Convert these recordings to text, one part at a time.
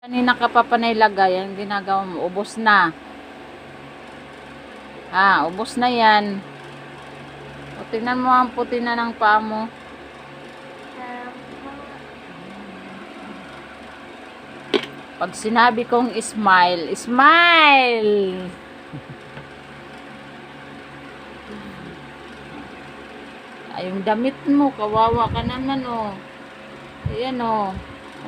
Kanina ka pa pa nailagay, ang ginagawa mo, ubos na. Ah, ubos na yan. O, tingnan mo ang puti na ng paa mo. Pag sinabi kong smile, smile! Ay, yung damit mo, kawawa ka naman, oh. Ayan, oh.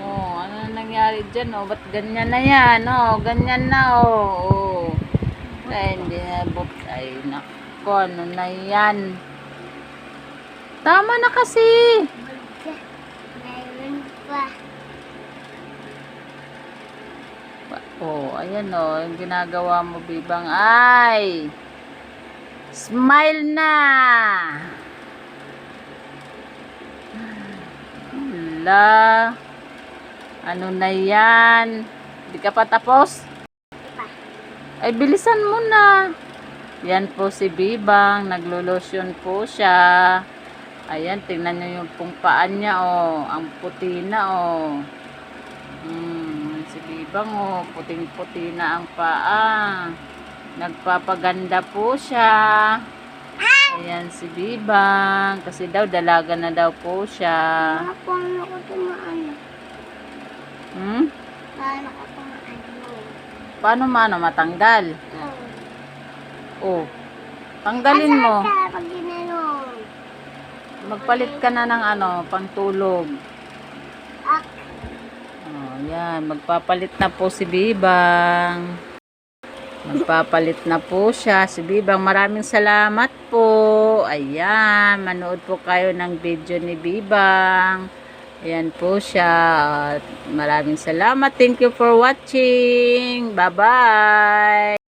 Oh, ano na nangyari dyan, oh? Ba't ganyan na yan, oh? Ganyan na, oh. oh. Ay, hindi na, buk. Ay, nako, ano na yan? Tama na kasi. Mayroon pa. Oh, ayan oh, yung ginagawa mo, Bibang. Ay! Smile na! Hala. Ano na yan? Hindi ka pa tapos? Ay, bilisan mo na. Yan po si Bibang. Naglulosyon po siya. Ayan, tingnan nyo yung pong niya, oh. Ang puti na, oh. Hmm, si Bibang, oh. Puting-puti na ang paa. Nagpapaganda po siya. Ayan si Bibang. Kasi daw, dalaga na daw po siya. Mga paano ko tumaan? Hmm? Paano ko tumaan mo? Paano mano matanggal? Oh. Oh. Tanggalin mo. Pag ginanong? Magpalit ka na ng ano, pangtulog. Ak. Oh, yan. Magpapalit na po si Bibang. Magpapalit na po siya. Si Bibang, maraming salamat po. Ayan, manood po kayo ng video ni Bibang. Ayan po siya. At Maraming salamat. Thank you for watching. Bye-bye.